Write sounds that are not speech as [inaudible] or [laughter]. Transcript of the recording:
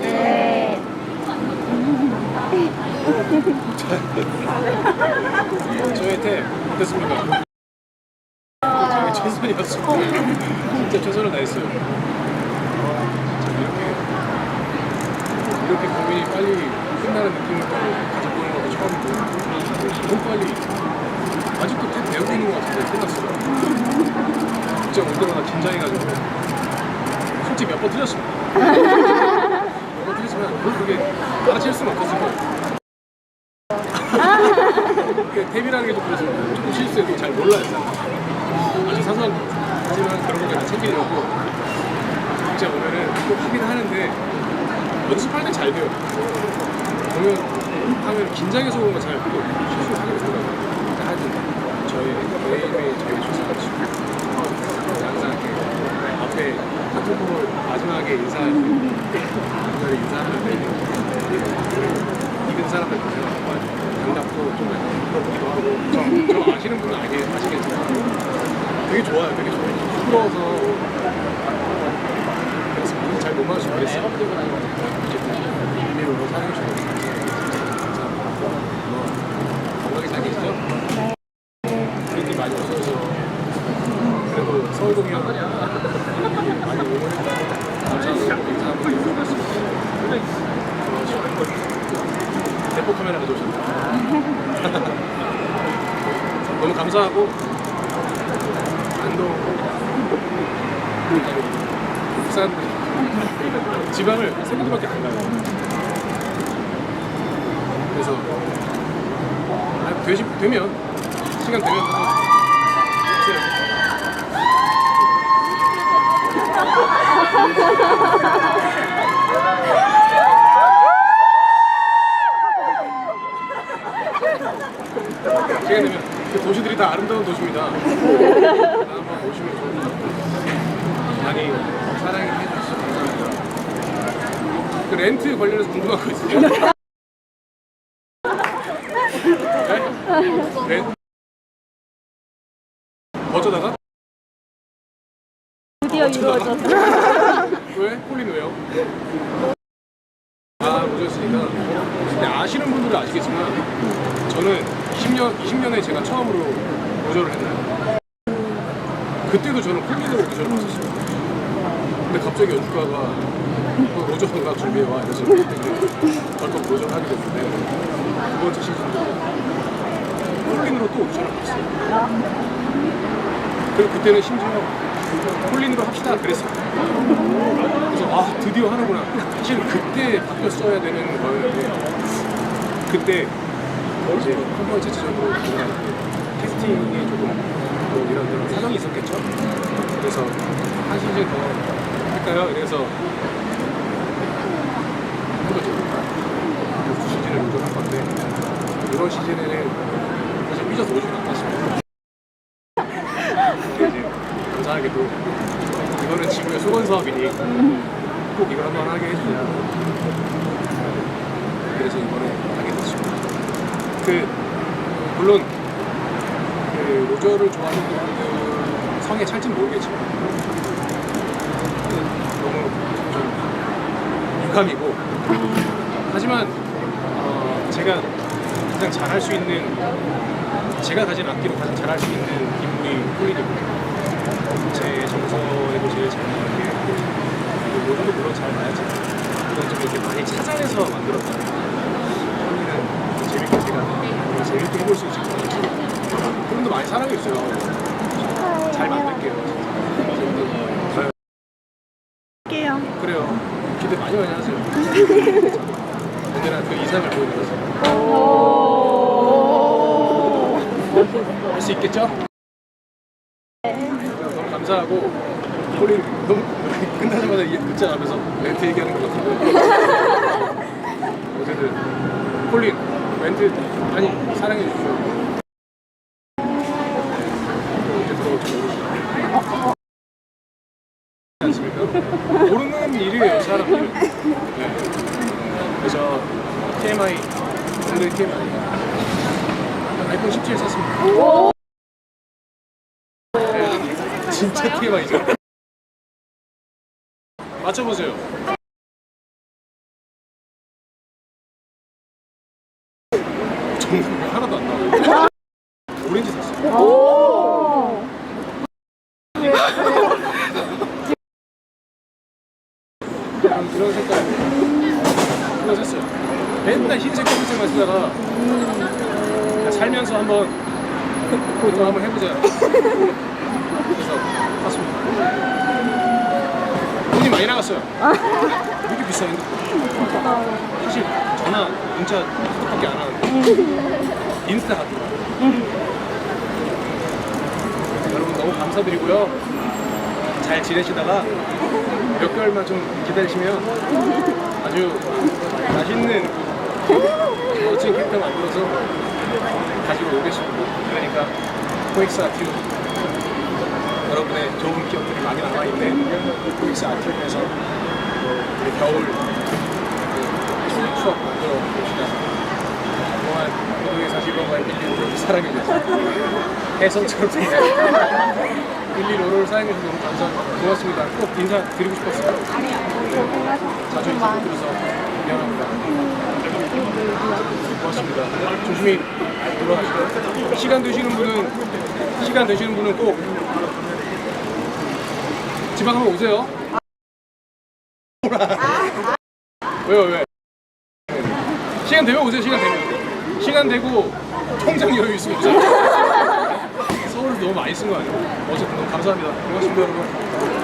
네. 저의 템 어땠습니까? 저의 최선이었어. 진짜 최선을 다했어요. 이렇게 고민이 빨리 끝나는 느낌을 가져보는 것도 처음이고 너무 빨리 아직도 템 배우고 있는 것 같은데 끝났어요. 진짜 오늘마다 긴장해가지고 솔직히 몇 번 틀렸습니다. 틀렸지만 뭐 그게 알아챌 수는. 그 탭이라는 게 좀 그래서 조금 실수해도 잘 몰라요. 사람. 아주 사소한 거. 하지만 그런 거다 챙기려고 진짜 보면은 꼭 하긴 하는데 연습할 때 잘 돼요. 보면 하면 긴장해서 그런 거잘 또 실수를 하게 되더라고요. 근데 하여튼 저희 매일매일 저희 조사하시고 항상 이렇게 앞에 볼 마지막에 인사할 때 분들이 인사하는데 이긴 사람들 보면 부럽기도 하고 저, 저 아시는 분은 알게 아시겠지만 되게 좋아요 되게 좋아요 부끄러워서 그래서 수 있겠어요 어쨌든 일리로 사랑해주셔서 감사합니다 뭐 건강히 잘 계시죠? 우리들 많이 없어져서 그래도 서울 공연 많이 있어요 대포 카메라 가져오셨네요. 감사하고 안동 부산 지방을 세 군데밖에 안 가요. 그래서 아, 되시, 되면 시간 되면 한번 오세요. 시간 되면 그 도시들이 다 아름다운 도시입니다. [laughs] 한번 오시면 좋을 것 같아요. 많이 사랑해 주셔서 감사합니다. 그 렌트 관련해서 궁금한 거 있으세요? [laughs] 네? 렌 어쩌다가? 드디어 이루어졌어. [laughs] 왜? 폴린 왜요? 아, 오셨으니까. 근데 아시는 분들은 아시겠지만, 저는 20년, 20년에 제가 처음으로 로저를 했나요? 그때도 저는 폴린으로 로저를 봤었어요. 근데 갑자기 연주가가 어, 로저 음악 준비해와 이래서 벌컥 로저를 하게 됐는데, 두 번째 시즌도 폴린으로 또 오디션을 봤어요. 그리고 그때는 심지어 폴린으로 합시다 그랬어요. 그래서 아 드디어 하는구나. 사실 그때 바뀌었어야 되는 거였는데 그때 이제 한 번째 지점으로 들어갈 때 캐스팅이 조금 뭐 이런 이런 사정이 있었겠죠. 그래서 한 시즌 더 할까요? 그래서 한 거죠. 그래서 두 시즌을 도전한 건데 이번 시즌에는 사실 삐져서 오지는 않았습니다. 근데 이제 감사하게도 이거는 지구의 소원 사업이니 꼭 이걸 한번 하게 해주냐. 그래서 이번에 하게 됐습니다. 그 물론 그 로저를 좋아하는 분들 성에 찰진 모르겠지만 그 너무 좀 유감이고 하지만 어, 제가 가장 잘할 수 있는 제가 가진 악기로 가장 잘할 수 있는 인물이 폴리이고 제 정서에도 제일 잘 맞는 게 요즘도 물론 잘 맞지만 이건 좀 이렇게 많이 찾아내서 만들었잖아요. 폴리는 재밌게 제가 재밌게 해볼 수 있을 것 같아요. 그분도 많이 사랑해주세요. 잘 만들게요. 진짜. 할게요. 그래요. 기대 많이 많이 하세요. 언제나 그 이상을 보여드려서 할 수 있겠죠? 너무 감사하고 폴린 너무 끝나자마자 이- 문자 가면서 멘트 얘기하는 것 같은데 어쨌든 폴린 멘트 많이 사랑해 주시죠 언제 들어올지 모르겠어요 않습니까? 모르는 일이에요 사람들은. 네. 그래서 TMI 오늘 TMI 아이폰 17 샀습니다. 네, 진짜 TMI죠. 맞춰보세요 하나도 안 나와. 오렌지 샀어. 오. 이런, 이런 색깔. 이거 샀어요. 맨날 흰색 검은색만 쓰다가 그냥 살면서 한번 이거 한번 해보자. 그래서 샀습니다. 돈이 많이 나갔어요. 이렇게 핸드폰. 사실 전화, 문자, 카톡밖에 안 하는데 인스타 같은 거. 여러분 너무 감사드리고요. 잘 지내시다가 몇 개월만 좀 기다리시면 아주 맛있는 멋진 캐릭터 만들어서 가지고 오겠습니다. 그러니까 코엑스 아티브 여러분의 좋은 기억들이 많이 남아있는 코엑스 아티브에서 또 우리 겨울 그 좋은 추억 만들어 봅시다. 그동안 고도의 사실과의 115를 사랑해주셔서 해성처럼 생각해 115를 사랑해주셔서 너무 감사합니다. 고맙습니다. 꼭 인사 드리고 싶었어요. 자주 인사 못 드려서 미안합니다. 고맙습니다. 조심히 돌아가시고 시간 되시는 분은 시간 되시는 분은 꼭 지방 한번 오세요. 왜요 왜? 시간 되면 오세요. 시간 되면 시간 되고 통장 여유 있으면. 너무 많이 쓴 거 아니에요? 어쨌든 감사합니다. 고맙습니다 여러분.